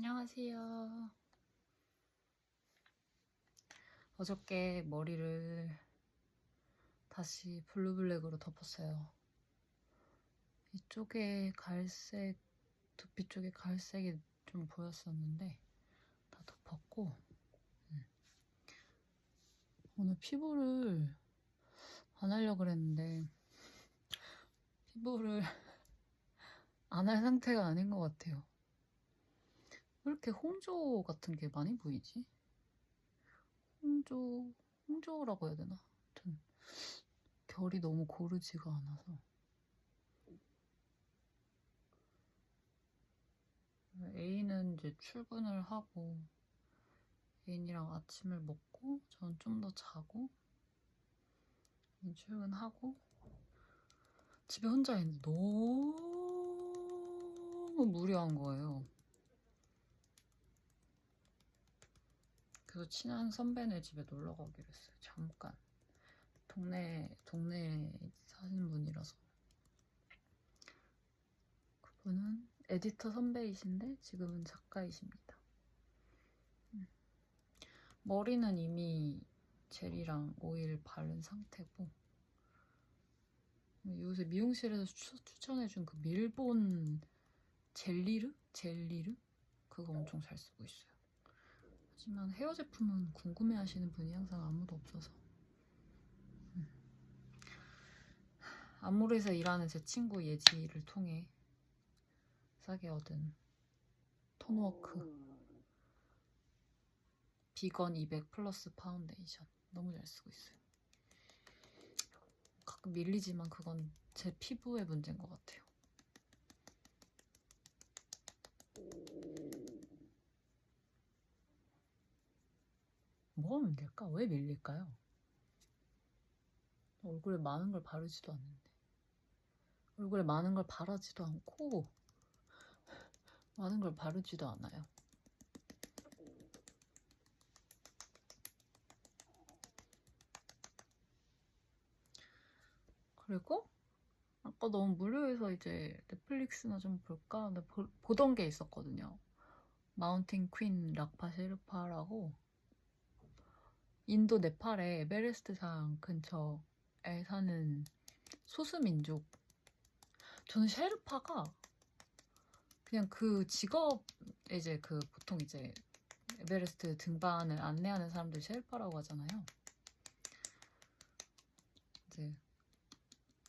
안녕하세요. 어저께 머리를 다시 블루블랙으로 덮었어요. 이쪽에 갈색, 두피 쪽에 갈색이 좀 보였었는데 다 덮었고 음. 오늘 피부를 안 하려고 그랬는데 피부를 안 할 상태가 아닌 것 같아요. 왜 이렇게 홍조 같은 게 많이 보이지? 홍조, 홍조라고 해야 되나? 아무튼 결이 너무 고르지가 않아서 A는 이제 출근을 하고 애인이랑 아침을 먹고 전 좀 더 자고 출근하고 집에 혼자 있는데 너무 무료한 거예요. 그래서 친한 선배네 집에 놀러 가기로 했어요. 잠깐. 동네 동네에 사는 분이라서. 그분은 에디터 선배이신데 지금은 작가이십니다. 음. 머리는 이미 젤이랑 오일 바른 상태고 요새 미용실에서 추, 추천해준 그 밀본 젤리르? 젤리르? 그거 엄청 잘 쓰고 있어요. 하지만 헤어 제품은 궁금해하시는 분이 항상 아무도 없어서 음. 안무르에서 일하는 제 친구 예지를 통해 싸게 얻은 톤워크 비건 200 플러스 파운데이션 너무 잘 쓰고 있어요. 가끔 밀리지만 그건 제 피부의 문제인 것 같아요. 뭐가 문제일까? 왜 밀릴까요? 얼굴에 많은 걸 바르지도 않는데 얼굴에 많은 걸 바르지도 않고 많은 걸 바르지도 않아요. 그리고 아까 너무 무료해서 이제 넷플릭스나 좀 볼까 근데 보, 보던 게 있었거든요. 마운틴 퀸 락파 셰르파라고 인도 네팔의 에베레스트 산 근처에 사는 소수민족. 저는 셰르파가 그냥 그 직업 이제 그 보통 이제 에베레스트 등반을 안내하는 사람들 셰르파라고 하잖아요. 이제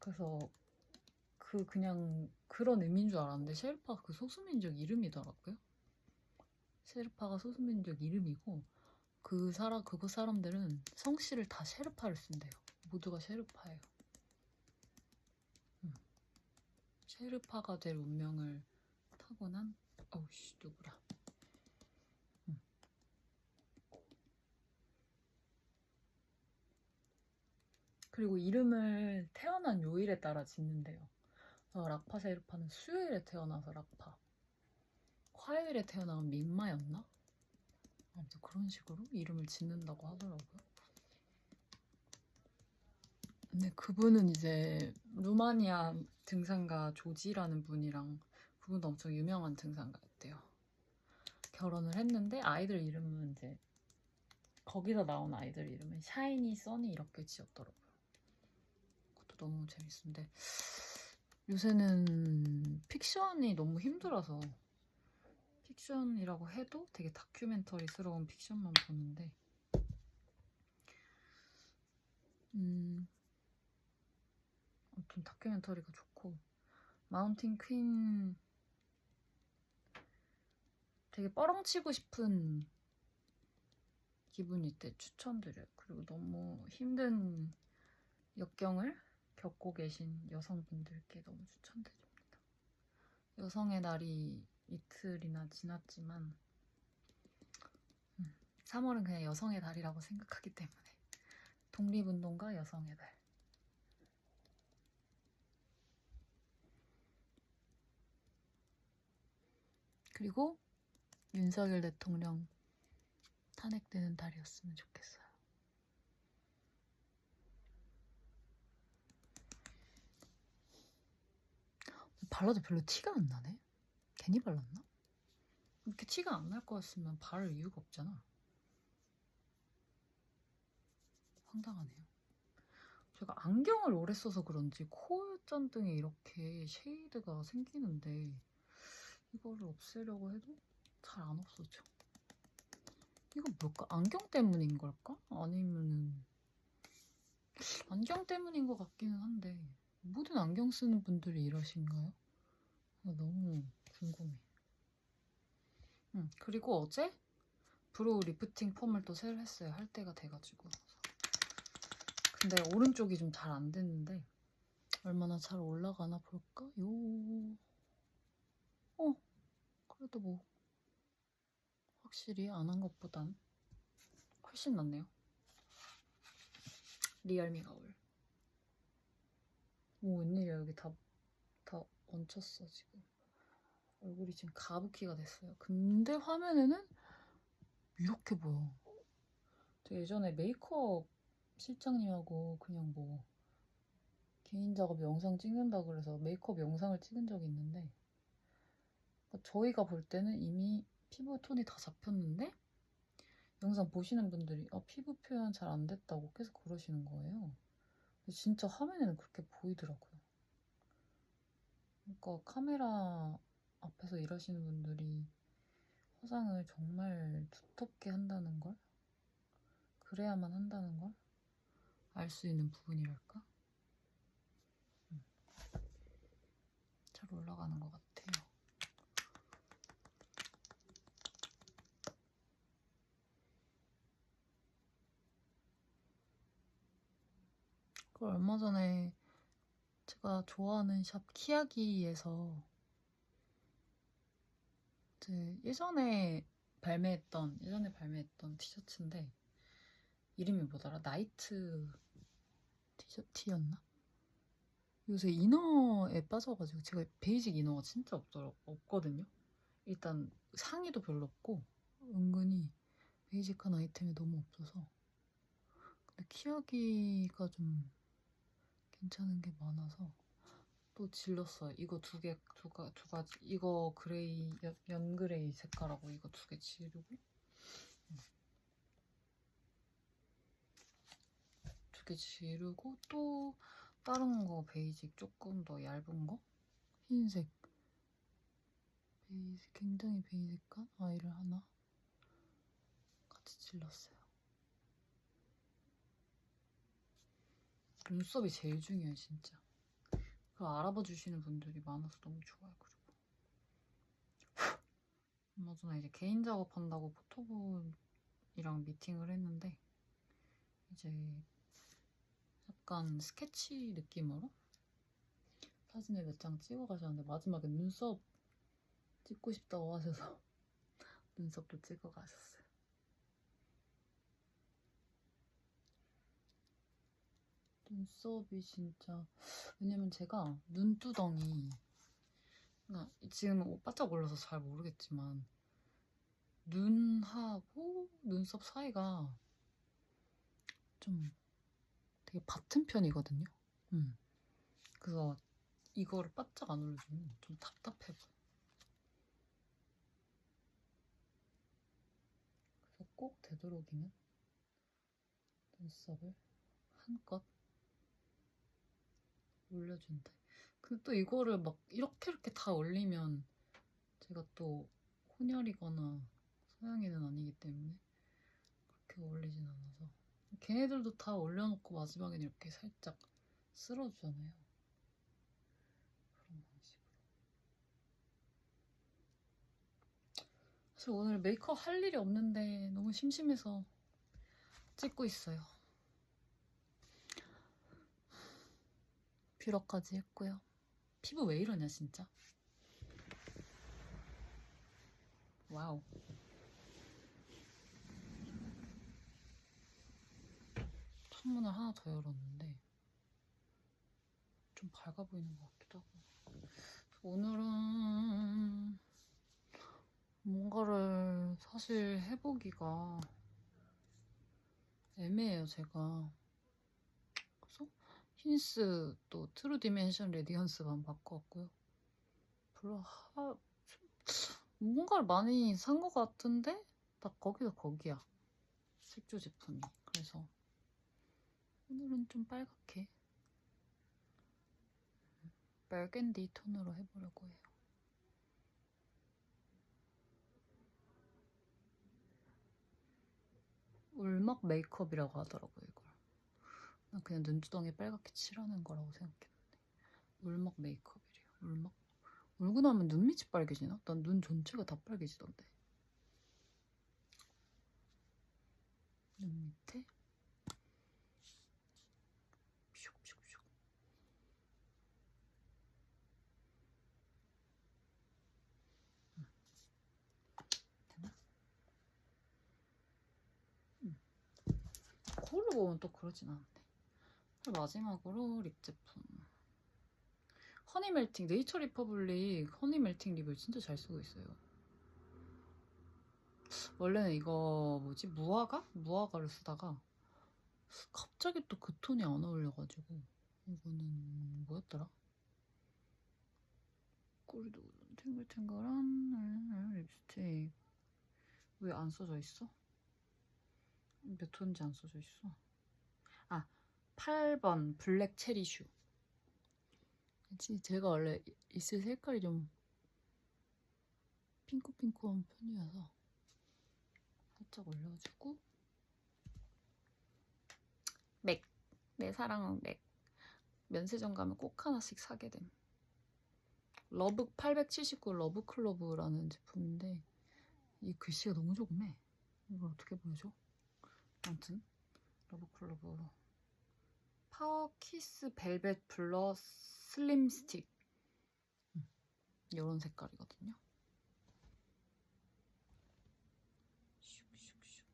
그래서 그 그냥 그런 의미인 줄 알았는데 셰르파가 그 소수민족 이름이더라고요. 셰르파가 소수민족 이름이고 그 사람 그곳 사람들은 성씨를 다 셰르파를 쓴대요. 모두가 셰르파예요. 음. 셰르파가 될 운명을 타고난 어우씨 누구라. 음. 그리고 이름을 태어난 요일에 따라 짓는데요. 어, 락파 셰르파는 수요일에 태어나서 락파, 화요일에 태어나면 민마였나? 아무튼 그런 식으로 이름을 짓는다고 하더라고요. 근데 그분은 이제 루마니아 등산가 조지라는 분이랑 그분도 엄청 유명한 등산가였대요. 결혼을 했는데 아이들 이름은 이제 거기서 나온 아이들 이름은 샤이니, 써니 이렇게 지었더라고요. 그것도 너무 재밌는데 요새는 픽션이 너무 힘들어서 픽션이라고 해도 되게 다큐멘터리스러운 픽션만 보는데 음 아무튼 다큐멘터리가 좋고 마운틴 퀸 되게 뻐렁치고 싶은 기분일 때 추천드려요. 그리고 너무 힘든 역경을 겪고 계신 여성분들께 너무 추천드립니다. 여성의 날이 이틀이나 지났지만 음, 3월은 그냥 여성의 달이라고 생각하기 때문에 독립운동가 여성의 달 그리고 윤석열 대통령 탄핵되는 달이었으면 좋겠어요. 발라도 별로 티가 안 나네. 괜히 발랐나? 이렇게 티가 안날 거였으면 바를 이유가 없잖아. 황당하네요. 제가 안경을 오래 써서 그런지 코전등에 이렇게 쉐이드가 생기는데 이거를 없애려고 해도 잘 안 없어져. 이거 뭘까? 안경 때문인 걸까? 아니면은 안경 때문인 것 같기는 한데 모든 안경 쓰는 분들이 이러신가요? 나 너무 궁금해. 응, 그리고 어제 브로우 리프팅 펌을 또 새로 했어요. 할 때가 돼가지고. 근데 오른쪽이 좀 잘 안 됐는데 얼마나 잘 올라가나 볼까요? 어, 그래도 뭐 확실히 안 한 것보단 훨씬 낫네요. 리얼미 거울. 오, 웬일이야. 여기 다, 다 얹혔어, 지금. 얼굴이 지금 가부키가 됐어요. 근데 화면에는 이렇게 보여. 저 예전에 메이크업 실장님하고 그냥 뭐 개인 작업 영상 찍는다 그래서 메이크업 영상을 찍은 적이 있는데 저희가 볼 때는 이미 피부 톤이 다 잡혔는데 영상 보시는 분들이 아, 피부 표현 잘 안 됐다고 계속 그러시는 거예요. 진짜 화면에는 그렇게 보이더라고요. 그러니까 카메라 앞에서 일하시는 분들이 화장을 정말 두텁게 한다는 걸 그래야만 한다는 걸 알 수 있는 부분이랄까? 음. 잘 올라가는 것 같아요. 그 얼마 전에 제가 좋아하는 샵 키아기에서 제 예전에 발매했던 예전에 발매했던 티셔츠인데 이름이 뭐더라? 나이트 티셔츠였나? 요새 이너에 빠져가지고 제가 베이직 이너가 진짜 없더라 없거든요. 일단 상의도 별로 없고 은근히 베이직한 아이템이 너무 없어서 근데 키아기가 좀 괜찮은 게 많아서 또 질렀어요. 이거 두 개, 두, 가, 두 가지. 이거 그레이, 연, 연 그레이 색깔하고 이거 두 개 지르고. 두 개 지르고 또 다른 거 베이직 조금 더 얇은 거? 흰색. 베이직, 굉장히 베이직한 아이를 하나 같이 질렀어요. 눈썹이 제일 중요해, 진짜. 그 알아봐 주시는 분들이 많아서 너무 좋아요. 그리고 얼마 전에 이제 개인 작업한다고 포토본이랑 미팅을 했는데 이제 약간 스케치 느낌으로 사진을 몇 장 찍어 가셨는데 마지막에 눈썹 찍고 싶다고 하셔서 눈썹도 찍어 가셨어요. 눈썹이 진짜 왜냐면 제가 눈두덩이 그러니까 지금 은 바짝 올라서 잘 모르겠지만 눈하고 눈썹 사이가 좀 되게 같은 편이거든요. 음. 그래서 이거를 바짝 안 올려주면 좀 답답해 보여. 그래서 꼭 되도록이면 눈썹을 한껏 올려준대. 근데 또 이거를 막 이렇게 이렇게 다 올리면 제가 또 혼혈이거나 서양인은 아니기 때문에 그렇게 올리진 않아서 걔네들도 다 올려놓고 마지막에는 이렇게 살짝 쓸어주잖아요. 그런 방식으로. 사실 오늘 메이크업 할 일이 없는데 너무 심심해서 찍고 있어요. 뷰러까지 했고요. 피부 왜 이러냐 진짜. 와우. 창문을 하나 더 열었는데 좀 밝아 보이는 것 같기도 하고. 오늘은 뭔가를 사실 해보기가 애매해요, 제가. 힌스 또 트루 디멘션 레디언스만 바꿔왔고요. 별로 하... 뭔가를 많이 산 것 같은데 딱 거기서 거기야. 색조 제품이. 그래서 오늘은 좀 빨갛게 빨간디 톤으로 해보려고 해요. 울먹 메이크업이라고 하더라고요 난 그냥 눈두덩이 빨갛게 칠하는 거라고 생각했는데 울먹 메이크업이래요 울먹 울고 나면 눈 밑이 빨개지나? 난 눈 전체가 다 빨개지던데 눈 밑에 슉슉슉 음. 되나? 음. 거울로 보면 또 그러진 않은데 마지막으로 립 제품 허니 멜팅 네이처 리퍼블릭 허니 멜팅 립을 진짜 잘 쓰고 있어요 원래는 이거 뭐지 무화과? 무화과를 쓰다가 갑자기 또 그 톤이 안 어울려가지고 이거는 뭐였더라? 꿀도 탱글탱글한 립스틱 왜 안 써져 있어? 몇 톤인지 안 써져 있어? 아 8번 블랙 체리슈. 제가 원래 있을 색깔이 좀 핑크핑크한 편이어서 살짝 올려주고. 맥! 내 사랑은 맥. 면세점 가면 꼭 하나씩 사게 됨. 러브 879 러브클로브라는 제품인데 이 글씨가 너무 조그매. 이걸 어떻게 보여줘? 아무튼 러브클로브 파워 키스 벨벳 블러 슬림 스틱. 이런 색깔이거든요. 슉슉슉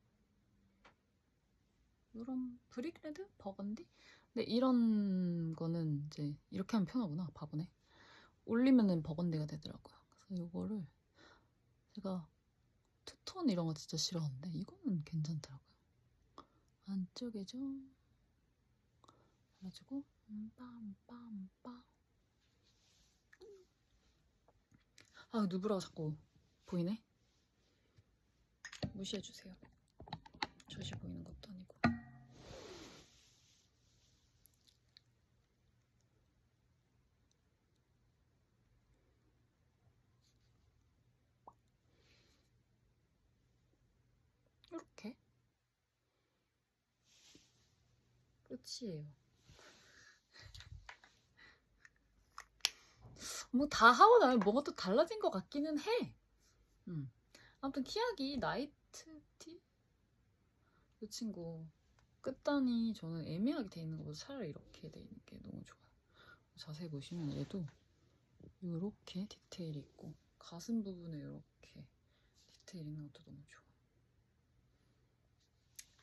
이런 브릭 레드? 버건디? 근데 이런 거는 이제 이렇게 하면 편하구나 바보네. 올리면은 버건디가 되더라고요. 그래서 이거를 제가 투톤 이런 거 진짜 싫어하는데 이거는 괜찮더라고요. 안쪽에 좀 빰빰빰. 아 누브라가 자꾸 보이네? 무시해주세요. 젖이 보이는 것도 아니고. 이렇게? 끝이에요 뭐 다 하고 나면 뭐가 또 달라진 것 같기는 해. 음. 아무튼 키아기 나이트 티? 이 친구 끝단이 저는 애매하게 돼 있는 것보다 차라리 이렇게 돼 있는 게 너무 좋아요. 자세히 보시면 얘도 이렇게 디테일이 있고 가슴 부분에 이렇게 디테일 있는 것도 너무 좋아.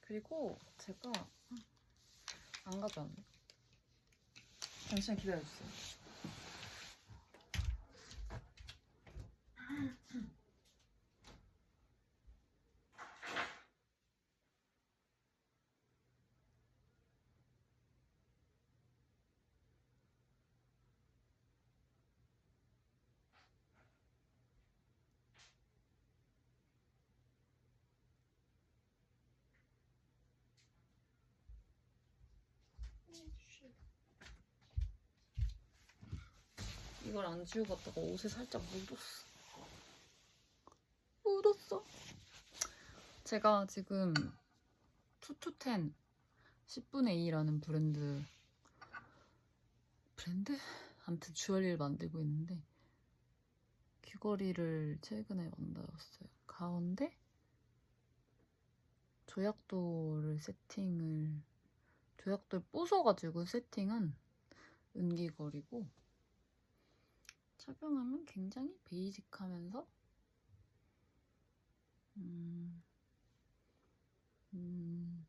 그리고 제가 안 가져왔네. 잠시만 기다려주세요. 이걸 안 지우고 갔다가 옷에 살짝 묻었어. 묻었어. 제가 지금 투투텐 10분의 2라는 브랜드 브랜드? 아무튼 주얼리를 만들고 있는데 귀걸이를 최근에 만들었어요. 가운데 조약돌을 세팅을 조약돌 부숴가지고 세팅한 은귀걸이고 착용하면 굉장히 베이직하면서 음, 음,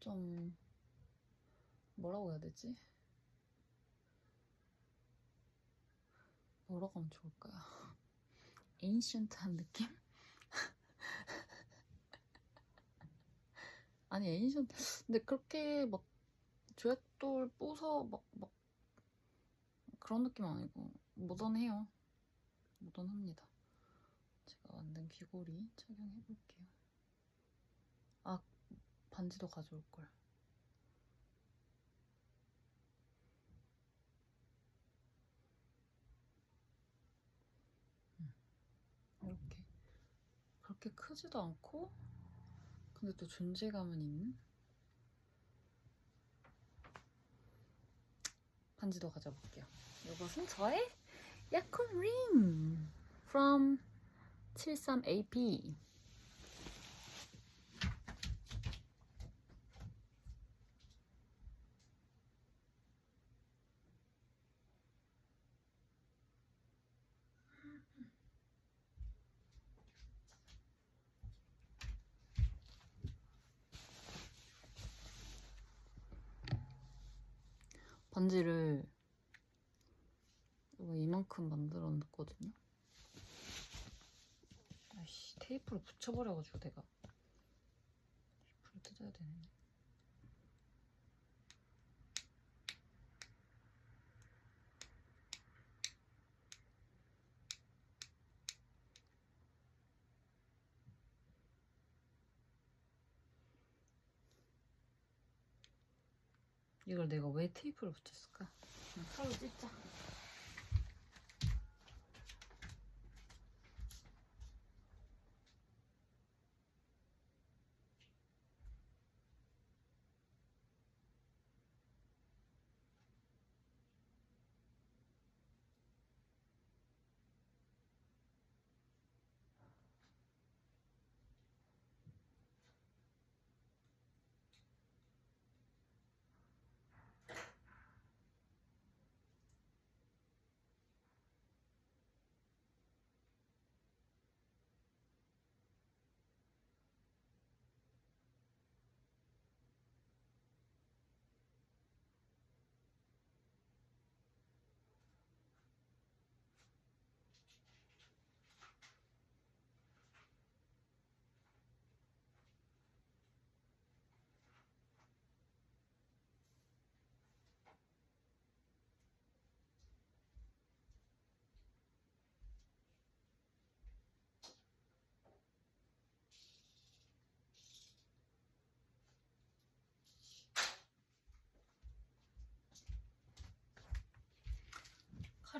좀 뭐라고 해야 되지? 뭐라고 하면 좋을까요? 에인션트한 느낌? 아니 에인션트 근데 그렇게 막 조약돌 부숴 막, 막 그런 느낌 아니고 모던해요 모던합니다 귀걸이 착용해볼게요. 아, 반지도 가져올걸. 음, 이렇게. 그렇게 크지도 않고, 근데 또 존재감은 있는? 반지도 가져볼게요. 이것은 저의 야콘 링 from 73AP 반지를 이만큼 만들어 놨거든요. 아이씨 테이프로 붙여버려가지고 내가 테이프를 뜯어야 되는데. 이걸 내가 왜 테이프를 붙였을까? 칼로 찢자.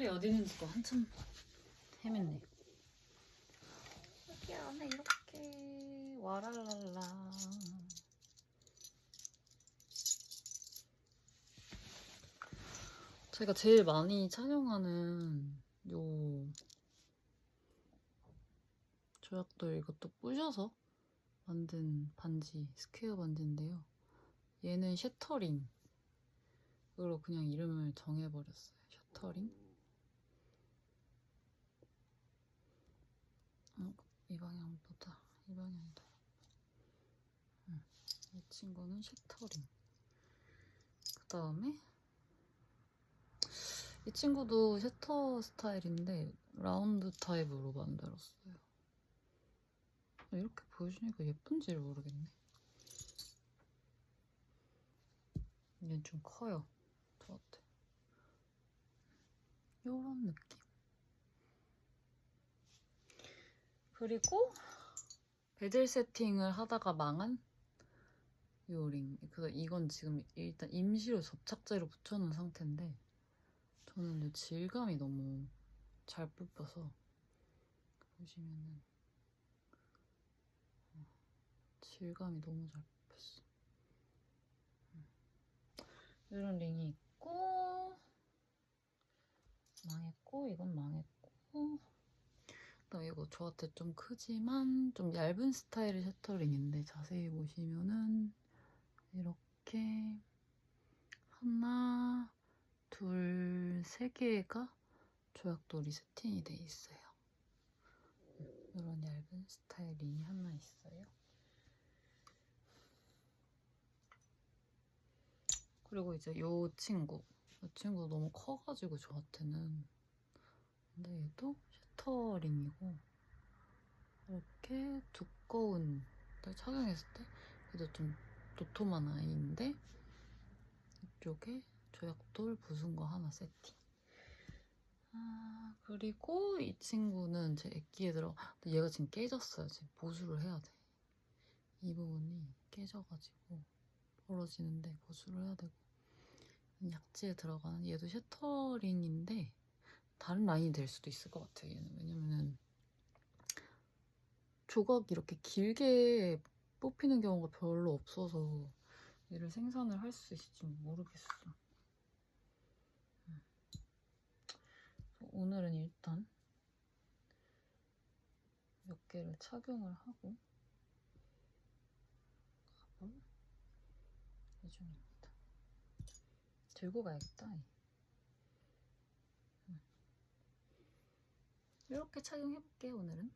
칼이 어디 있는지도 한참 헤맸네. 여기 안에 이렇게 와랄랄라. 제가 제일 많이 착용하는 요 조약돌 이것도 부셔서 만든 반지, 스퀘어 반지인데요. 얘는 셔터링. 으로 그냥 이름을 정해버렸어요. 셔터링. 어, 이 방향 보다 이 방향이다. 응. 이 친구는 셔터링. 그 다음에 이 친구도 셔터 스타일인데 라운드 타입으로 만들었어요. 이렇게 보여주니까 예쁜지를 모르겠네. 얘는 좀 커요. 저한테. 요런 느낌. 그리고 베젤 세팅을 하다가 망한 요 링. 그래서 이건 지금 일단 임시로 접착제로 붙여놓은 상태인데 저는 이 질감이 너무 잘 뽑혀서 보시면은 어, 질감이 너무 잘 뽑혔어. 음. 이런 링이 있고 망했고 이건 망했고 그다음 이거 저한테 좀 크지만 좀 얇은 스타일의 셔터링인데 자세히 보시면은 이렇게 하나 둘, 세 개가 조약돌이 세팅이 돼 있어요. 이런 얇은 스타일이 하나 있어요. 그리고 이제 요 친구. 이 친구 너무 커가지고 저한테는. 근데 얘도 셔터링이고 이렇게 두꺼운 걸 착용했을 때 얘도 좀 도톰한 아이인데 이쪽에 조약돌 부순 거 하나 세팅. 아, 그리고 이 친구는 제 액기에 들어. 얘가 지금 깨졌어요. 지금 보수를 해야 돼. 이 부분이 깨져가지고 벌어지는데 보수를 해야 되고. 약지에 들어가는 얘도 셔터링인데 다른 라인이 될 수도 있을 것 같아요. 얘는 왜냐면은 조각이 이렇게 길게 뽑히는 경우가 별로 없어서 얘를 생산을 할 수 있을지 모르겠어. 음. 오늘은 일단 몇 개를 착용을 하고 가볼 예정입니다. 들고 가야겠다. 이렇게 착용해볼게요, 오늘은.